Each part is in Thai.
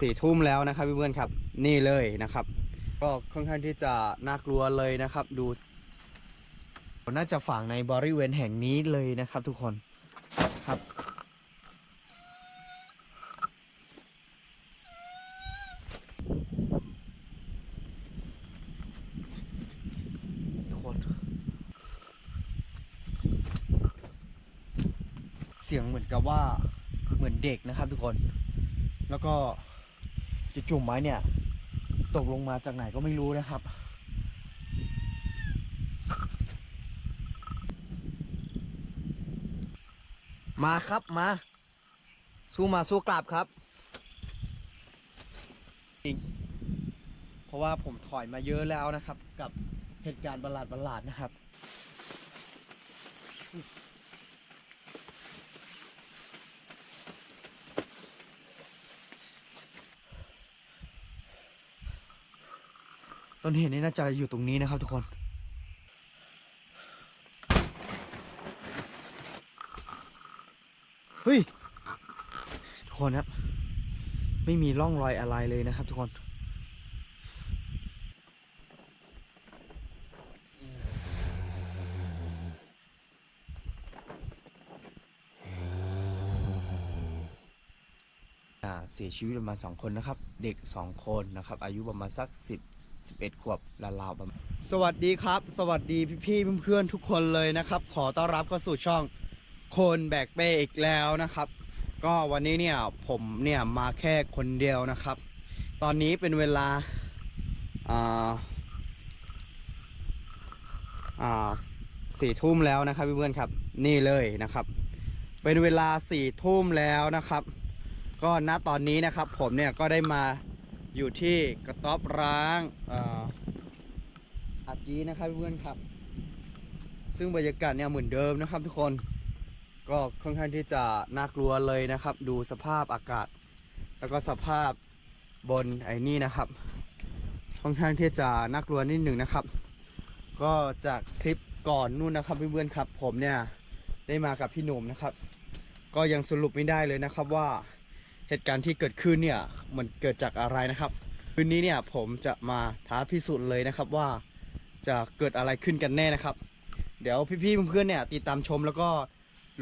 สี่ทุ่มแล้วนะครับเพื่อนๆครับ นี่เลยนะครับ ก็ค่อนข้างที่จะน่ากลัวเลยนะครับ ดู น่าจะฝังในบริเวณแห่งนี้เลยนะครับทุกคนครับทุกคนเสียงเหมือนกับว่าเหมือนเด็กนะครับทุกคน แล้วก็จุ่มไม้เนี่ย ตกลงมาจากไหนก็ไม่รู้นะครับ มาครับมา สู้มาสู้กลับครับจริงเพราะว่าผมถอยมาเยอะแล้วนะครับ กับเหตุการณ์ประหลาดประหลาดๆนะครับ ต้นเหตุนี้น่าจะอยู่ตรงนี้นะครับทุกคน เฮ้ย ทุกคนครับ ไม่มีร่องรอยอะไรเลยนะครับทุกคน เสียชีวิตประมาณสองคนนะครับ เด็กสองคนนะครับ อายุประมาณสักสิบ สิบเอ็ดขวบราวๆประมาณสวัสดีครับ สวัสดีพี่ๆเพื่อนๆทุกคนเลยนะครับ ขอต้อนรับเข้าสู่ช่องคนแบกเป้อีกแล้วนะครับ ก็วันนี้เนี่ยผมเนี่ยมาแค่คนเดียวนะครับ ตอนนี้เป็นเวลาอ่าอ่าสี่ทุ่มแล้วนะครับเพื่อนๆครับ นี่เลยนะครับ เป็นเวลาสี่ทุ่มแล้วนะครับ ก็ณตอนนี้นะครับ ผมเนี่ยก็ได้มา อยู่ที่กระต๊อบร้างอาจีนะครับเพื่อนๆครับ ซึ่งบรรยากาศเนี่ยเหมือนเดิมนะครับ ทุกคนก็ค่อนข้างที่จะน่ากลัวเลยนะครับ ดูสภาพอากาศ แล้วก็สภาพบนไอ้นี่นะครับ ค่อนข้างที่จะน่ากลัวนิดหนึ่งนะครับ ก็จากคลิปก่อนนู่นนะครับเพื่อนๆครับ ผมเนี่ยได้มากับพี่หนุ่มนะครับ ก็ยังสรุปไม่ได้เลยนะครับว่า เหตุการณ์ที่เกิดขึ้นเนี่ยมันเกิดจากอะไรนะครับคืนนี้เนี่ยผมจะมาท้าพิสูจน์เลยนะครับว่าจะเกิดอะไรขึ้นกันแน่นะครับ เดี๋ยวพี่ๆเพื่อนๆเนี่ยติดตามชมแล้วก็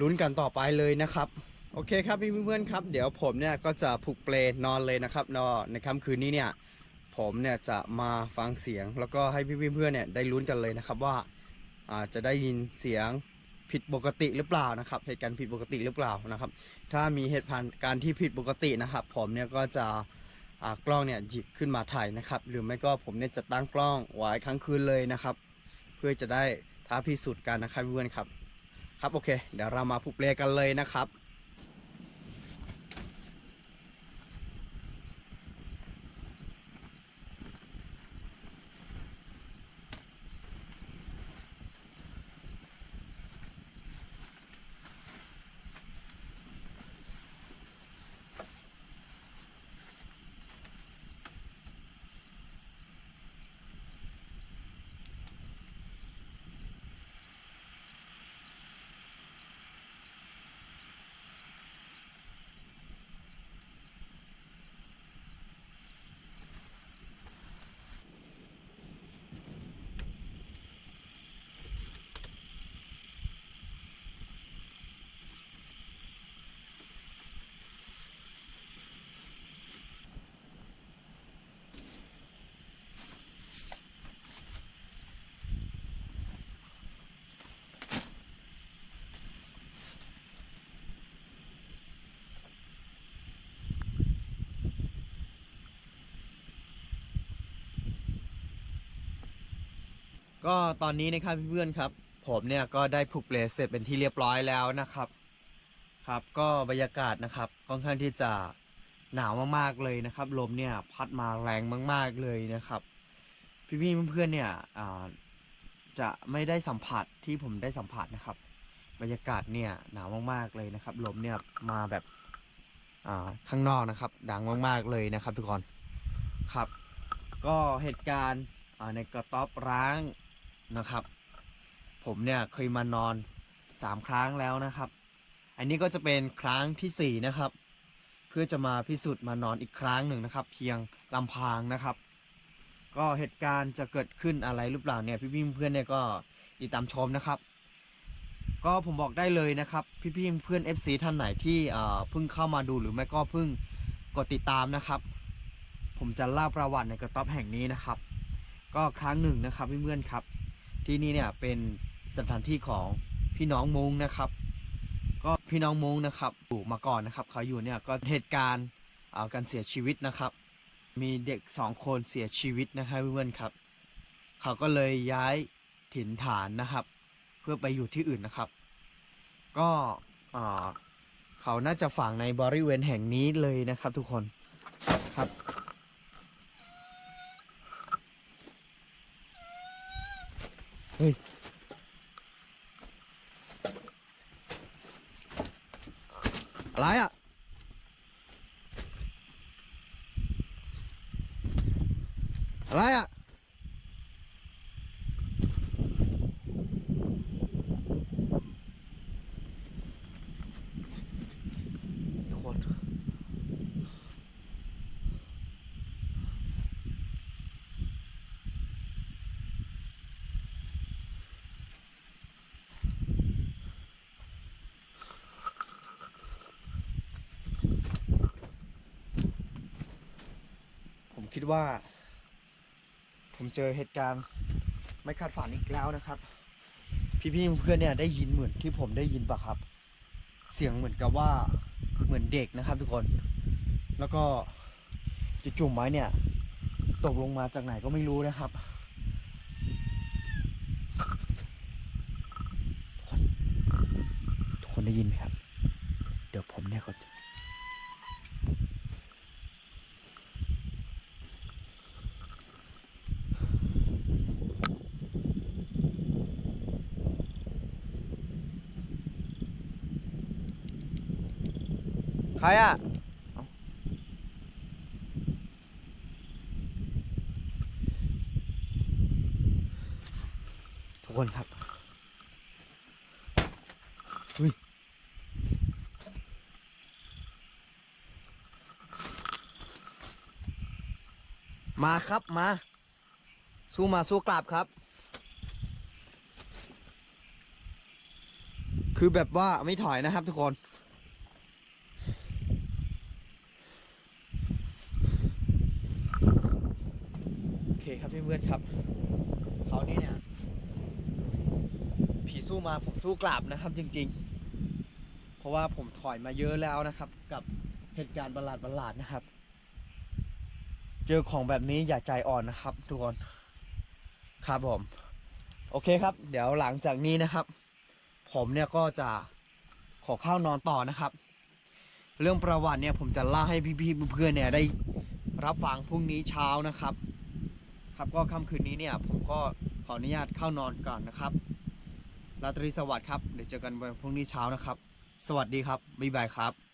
ลุ้นกันต่อไปเลยนะครับโอเคครับพี่เพื่อนๆครับ เดี๋ยวผมเนี่ยก็จะผูกเปลนอนเลยนะครับนอนในค่ำคืนนี้เนี่ยผมเนี่ยจะมาฟังเสียงแล้วก็ให้พี่เพื่อนๆเนี่ยได้ลุ้นกันเลยนะครับว่าอ่าจะได้ยินเสียง ผิดปกติหรือเปล่านะครับเหตุการณ์ผิดปกติหรือเปล่านะครับ ถ้ามีเหตุการณ์ที่ผิดปกตินะครับ ผมเนี่ยก็จะกล้องเนี่ยหยิบขึ้นมาถ่ายนะครับ หรือไม่ก็ผมเนี่ยจะตั้งกล้องไว้ค้างคืนเลยนะครับ เพื่อจะได้ท้าพิสูจน์กันนะครับเพื่อนครับ ครับโอเค เดี๋ยวเรามาผูกเปลกันเลยนะครับ ก็ตอนนี้นะครับเพื่อนๆครับ ผมเนี่ยก็ได้ผูกเปลเสร็จเป็นที่เรียบร้อยแล้วนะครับ ครับ ก็บรรยากาศนะครับค่อนข้างที่จะหนาวมากๆเลยนะครับ ลมเนี่ยพัดมาแรงมาก ๆเลยนะครับ พี่ๆเพื่อนๆเนี่ยจะไม่ได้สัมผัสที่ผมได้สัมผัสนะครับ บรรยากาศเนี่ยหนาวมากๆเลยนะครับ ลมเนี่ยมาแบบข้างนอกนะครับ ดังมากๆเลยนะครับทุกคนครับ ก็เหตุการณ์ในกระต๊อบร้าง นะครับ ผมเนี่ยเคยมานอนสามครั้งแล้วนะครับ อันนี้ก็จะเป็นครั้งที่สี่นะครับ เพื่อจะมาพิสูจน์มานอนอีกครั้งหนึ่งนะครับ เพียงลำพังนะครับ ก็เหตุการณ์จะเกิดขึ้นอะไรหรือเปล่าเนี่ยพี่ๆเพื่อนเนี่ยก็ติดตามชมนะครับ ก็ผมบอกได้เลยนะครับ พี่ๆเพื่อน FC ท่านไหนที่เอ่อเพิ่งเข้ามาดูหรือไม่ก็เพิ่งกดติดตามนะครับ ผมจะเล่าประวัติในกระต๊อบแห่งนี้นะครับ ก็ครั้งหนึ่งนะครับเพื่อนๆครับ ที่นี่เนี่ยเป็นสถานที่ของพี่น้องมงนะครับ ก็พี่น้องมงนะครับอยู่มาก่อนนะครับเขาอยู่เนี่ยก็เหตุการณ์เอ่อการเสียชีวิตนะครับ มีเด็กสองคนเสียชีวิตนะครับเพื่อนๆครับ เขาก็เลยย้ายถิ่นฐานนะครับ เพื่อไปอยู่ที่อื่นนะครับ ก็เอ่อเขาน่าจะฝังในบริเวณแห่งนี้เลยนะครับทุกคนครับ เฮ้ยอะไรอะ อะไรอะ ทุกคน ผมคิด ว่า ผมเจอเหตุการณ์ไม่คาดฝันอีกแล้วนะครับ พี่ๆเพื่อนเนี่ยได้ยินเหมือนที่ผมได้ยินปะครับ เสียงเหมือนกับว่าเหมือนเด็กนะครับ ทุกคน แล้วก็จุ่มๆไม้เนี่ย ตกลงมาจากไหนก็ไม่รู้นะครับทุกคนทุกคนได้ยินไหมครับ เดี๋ยวผมเนี่ยก็ ใครอะทุกคนครับเฮ้ยมาครับมา สู้มาสู้กลับครับ คือแบบว่าไม่ถอยนะครับทุกคน โอเคครับเพื่อนๆครับเขาวนี่เนี่ย ผี สู้มาผมสู้กลับนะครับจริงๆ เพราะว่าผมถอยมาเยอะแล้วนะครับ กับเหตุการณ์ประหลาดประหลาดๆนะครับ เจอของแบบนี้อย่าใจอ่อนนะครับ ทุกคนครับผม โอเคครับ เดี๋ยวหลังจากนี้นะครับ ผมเนี่ยก็จะขอเข้านอนต่อนะครับ เรื่องประวัติเนี่ยผมจะเล่าให้พี่ๆเพื่อนๆเนี่ยได้รับฟังพรุ่งนี้เช้านะครับ ครับก็ค่ำคืนนี้เนี่ย ผมก็ขออนุญาตเข้านอนก่อนนะครับ ราตรีสวัสดิ์ครับ เดี๋ยวเจอกันวันพรุ่งนี้เช้านะครับ สวัสดีครับ บ๊ายบายครับ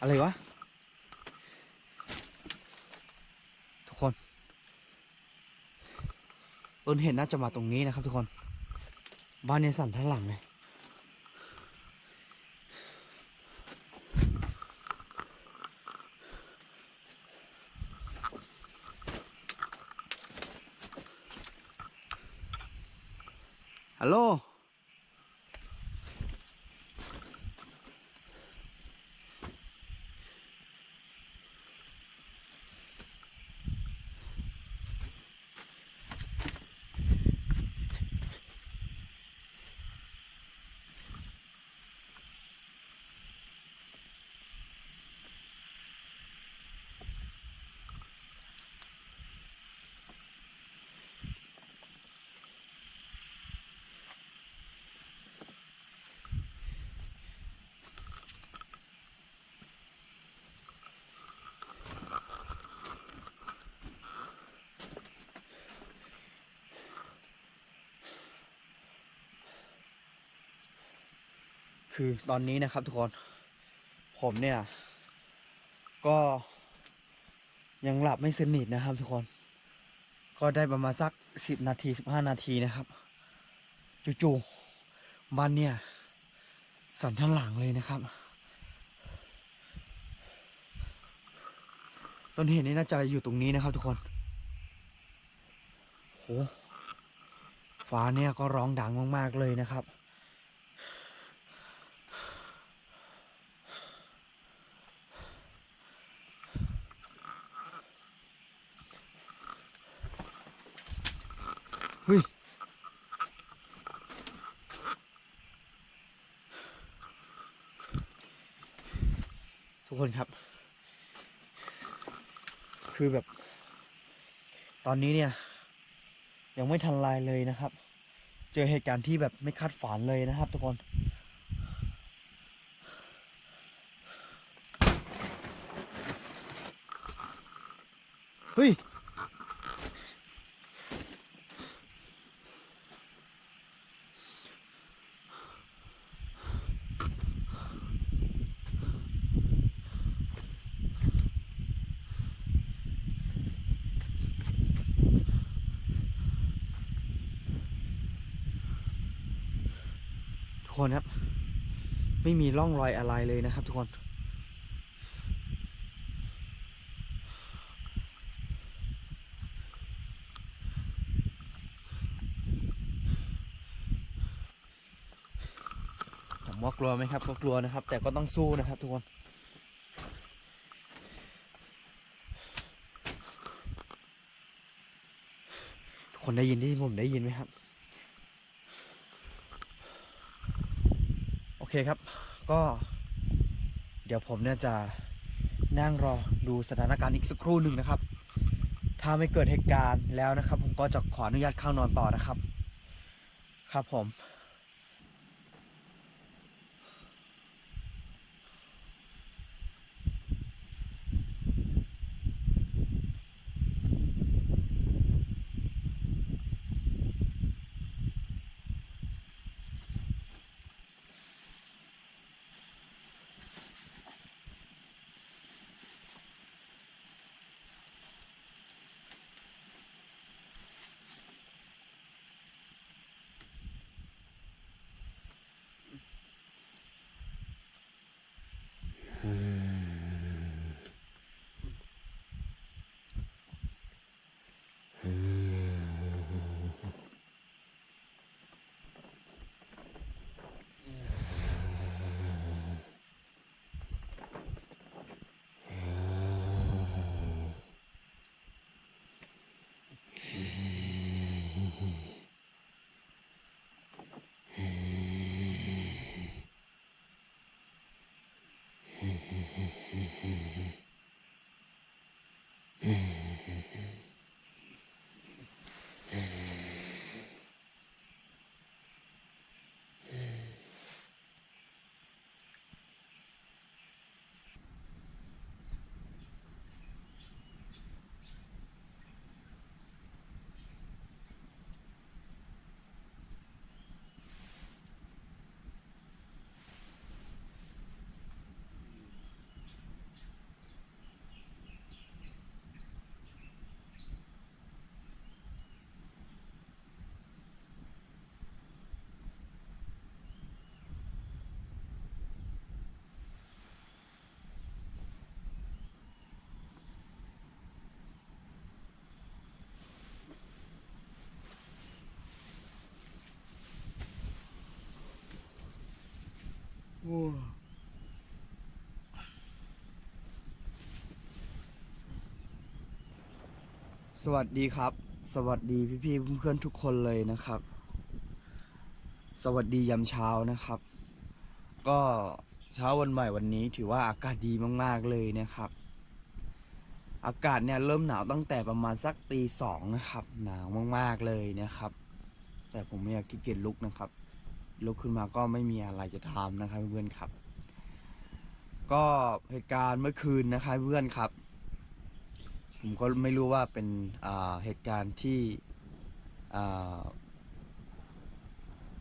อะไรวะ ทุกคนต้นเห็นน่าจะมาตรงนี้นะครับทุกคน บ้านในสันทั้งหลังเลย ฮัลโหล คือตอนนี้นะครับทุกคน ผมเนี่ย ก็ยังหลับไม่สนิทนะครับทุกคน ก็ได้ประมาณสักสิบนาทีสิบห้านาทีนะครับจู่ๆมันเนี่ย สั่นทั้งหลังเลยนะครับ ต้นเหตุนี้น่าจะอยู่ตรงนี้นะครับทุกคนโหฟ้าเนี่ยก็ร้องดังมากๆเลยนะครับ คนครับ คือแบบ ตอนนี้เนี่ย ยังไม่ทันลายเลยนะครับ เจอเหตุการณ์ที่แบบไม่คาดฝันเลยนะครับ ทุกคนเฮ้ย คนครับ ไม่มีร่องรอยอะไรเลยนะครับ ทุกคนผมว่ากลัวไหมครับ ก็กลัวนะครับ แต่ก็ต้องสู้นะครับ ทุกคนทุกคนได้ยินที่ผมได้ยินไหมครับ โอ เคครับ ก็ เดี๋ยวผมเนี่ยจะนั่งรอดูสถานการณ์อีกสักครู่หนึ่งนะครับ ถ้าไม่เกิดเหตุการณ์แล้วนะครับ ผมก็จะขออนุญาตเข้านอนต่อนะครับ ครับผม Mm-hmm. mm-hmm. mm-hmm. mm-hmm. สวัสดีครับ สวัสดีพี่ๆเพื่อนๆทุกคนเลยนะครับ สวัสดียามเช้านะครับ ก็เช้าวันใหม่วันนี้ถือว่าอากาศดีมากๆเลยนะครับ อากาศเนี่ยเริ่มหนาวตั้งแต่ประมาณสักตีสองนะครับ หนาวมากๆเลยนะครับ แต่ผมไม่อยากขี้เกียจลุกนะครับ ลุกขึ้นมาก็ไม่มีอะไรจะทำนะครับเพื่อนครับ ก็เหตุการณ์เมื่อคืนนะครับเพื่อนครับ ผมก็ไม่รู้ว่าเป็นเหตุการณ์ที่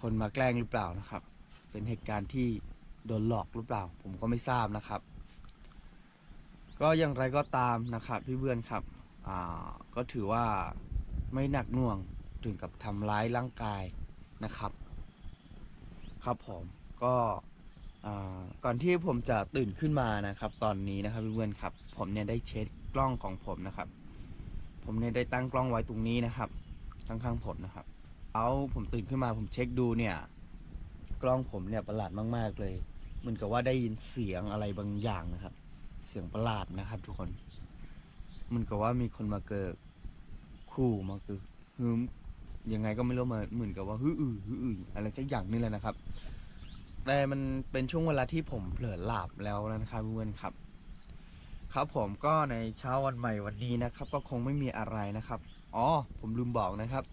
คนมาแกล้งหรือเปล่านะครับ เป็นเหตุการณ์ที่โดนหลอกหรือเปล่า ผมก็ไม่ทราบนะครับ ก็อย่างไรก็ตามนะครับพี่เพื่อนครับก็ถือว่าไม่หนักหน่วงถึงกับทำร้ายร่างกายนะครับ ครับผมก็ก่อนที่ผมจะตื่นขึ้นมานะครับ ตอนนี้นะครับพี่เพื่อนครับ ผมเนี่ยได้เช็ค กล้องของผมนะครับ ผมเนี่ยได้ตั้งกล้องไว้ตรงนี้นะครับข้างๆผมนะครับเอาผมตื่นขึ้นมาผมเช็คดูเนี่ย กล้องผมเนี่ยประหลาดมากๆเลยเหมือนกับว่าได้ยินเสียงอะไรบางอย่างนะครับ เสียงประหลาดนะครับ ทุกคนเหมันกับว่ามีคนมาเกิดคู่มาเกิดฮึมยังไงก็ไม่รู้มาเหมือนกับว่าฮึอือฮึอืออะไรสักอย่างนี่แหละนะครับ แต่มันเป็นช่วงเวลาที่ผมเผลอหลับแล้วนะครับเพื่อนครับ ครับผมก็ในเช้าวันใหม่วันนี้นะครับ ก็คงไม่มีอะไรนะครับ อ๋อ ผมลืมบอกนะครับ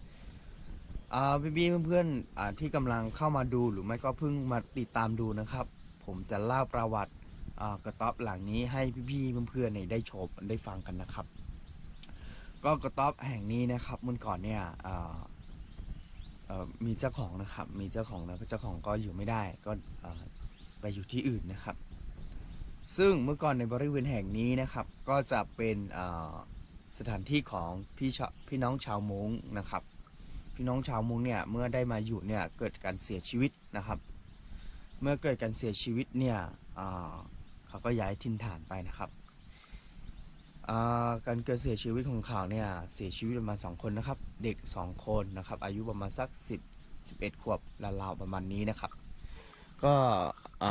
อ่าพี่ๆเพื่อนๆอ่าที่กำลังเข้ามาดูหรือไม่ก็เพิ่งมาติดตามดูนะครับ ผมจะเล่าประวัติอ่ากระต๊อบหลังนี้ให้พี่ๆเพื่อนๆเนี่ยได้ชมได้ฟังกันนะครับ ก็กระต๊อบแห่งนี้นะครับเมื่อก่อนเนี่ยอ่ามีเจ้าของนะครับ มีเจ้าของแล้วเจ้าของก็อยู่ไม่ได้ก็ไปอยู่ที่อื่นนะครับ ซึ่งเมื่อก่อนในบริเวณแห่งนี้นะครับ ก็จะเป็นสถานที่ของพี่ชพี่น้องชาวมงนะครับ พี่น้องชาวมงเนี่ยเมื่อได้มาอยู่เนี่ยเกิดการเสียชีวิตนะครับ เมื่อเกิดการเสียชีวิตเนี่ยเขาก็ย้ายถิ่นฐานไปนะครับการเกิดเสียชีวิตของเขาเนี่ยเสียชีวิตประมาณสองคนนะครับ เด็กสองคนนะครับ อายุประมาณสักสิบสิบเอ็ดขวบราวๆประมาณนี้นะครับ ก็อ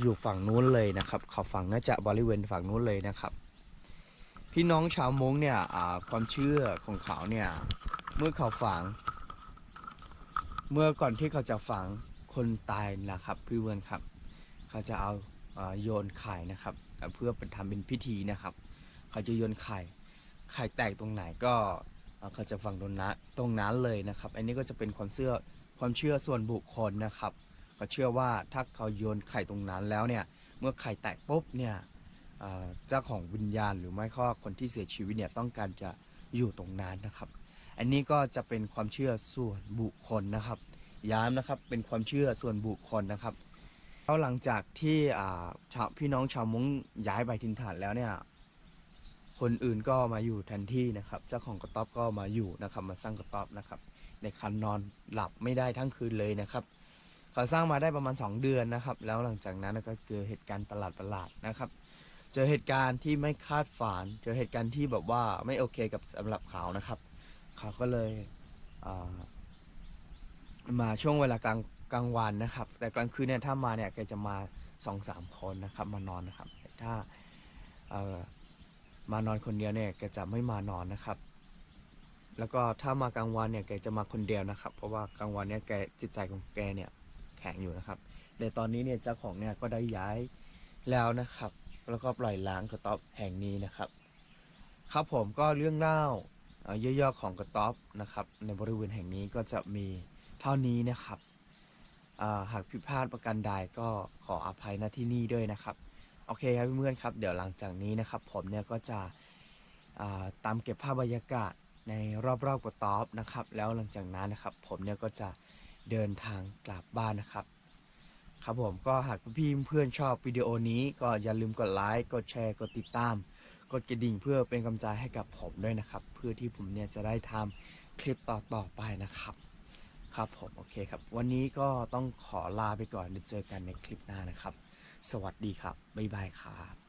อยู่ฝั่งนู้นเลยนะครับเขาฝั่งน่าจะบริเวณฝั่งนู้นเลยนะครับ พี่น้องชาวมงเนี่ยความเชื่อของเขาเนี่ยเมื่อเขาฝัง เมื่อก่อนที่เขาจะฝังคนตายนะครับพี่เวือนครับ เขาจะเอาโยนไข่นะครับ เพื่อเป็นทำเป็นพิธีนะครับ เขาจะโยนไข่ไข่แตกตรงไหนก็เขาจะฝังตรงนั้นตรงนั้นเลยนะครับ อันนี้ก็จะเป็นความเชื่อความเชื่อส่วนบุคคลนะครับ เขาเชื่อว่าถ้าเขาโยนไข่ตรงนั้นแล้วเนี่ยเมื่อไข่แตกปุ๊บเนี่ยเจ้าของวิญญาณหรือไม่ก็คนที่เสียชีวิตเนี่ยต้องการจะอยู่ตรงนั้นนะครับ อันนี้ก็จะเป็นความเชื่อส่วนบุคคลนะครับ ย้ำนะครับเป็นความเชื่อส่วนบุคคลนะครับแล้วหลังจากที่ชาวพี่น้องชาวมงย้ายไปทินฐานแล้วเนี่ยคนอื่นก็มาอยู่แทนที่นะครับ เจ้าของกระต๊อบก็มาอยู่นะครับมาสร้างกระต๊อบนะครับ ในคันนอนหลับไม่ได้ทั้งคืนเลยนะครับ เขาสร้างมาได้ประมาณ 2 เดือนนะครับ แล้วหลังจากนั้นก็เจอเหตุการณ์ประหลาดประหลาดๆนะครับ เจอเหตุการณ์ที่ไม่คาดฝันเจอเหตุการณ์ที่แบบว่าไม่โอเคกับสำหรับเขานะครับ เขาก็เลยามาช่วงเวลากลางกลางวันนะครับ แต่กลางคืนเนี่ยถ้ามาเนี่ยแกจะมาสองสามคนนะครับ มานอนนะครับแต่ถ้ามานอนคนเดียวเนี่ยแกจะไม่มานอนนะครับ แล้วก็ถ้ามากลางวันเนี่ยแกจะมาคนเดียวนะครับ เพราะว่ากลางวันเนี่ยแกจิตใจของแกเนี่ย ข็งอยู่นะครับ แต่ตอนนี้เนี่ยเจ้าของเนี่ยก็ได้ย้ายแล้วนะครับ แล้วก็ปล่อยล้างกระต๊อบแห่งนี้นะครับ ครับผมก็เรื่องเล่าย่อๆของกระต๊อบนะครับ ในบริเวณแห่งนี้ก็จะมีเท่านี้นะครับหากผิดพลาดประการใดก็ขออภัยณที่นี่ด้วยนะครับ โอเคครับเพื่อนๆครับ เดี๋ยวหลังจากนี้นะครับ ผมเนี่ยก็จะตามเก็บภาพบรรยากาศในรอบๆกระต๊อบนะครับ แล้วหลังจากนั้นนะครับ ผมเนี่ยก็จะ เดินทางกลับบ้านนะครับ ครับผมก็หากพี่เพื่อนชอบวิดีโอนี้ ก็อย่าลืมกดไลค์กดแชร์กดติดตาม กดกระดิ่งเพื่อเป็นกำลังใจให้กับผมด้วยนะครับ เพื่อที่ผมเนี่ยจะได้ทำคลิปต่อๆไปนะครับ ครับผมโอเคครับ วันนี้ก็ต้องขอลาไปก่อนเดี๋ยวเจอกันในคลิปหน้านะครับ สวัสดีครับบ๊ายบายครับ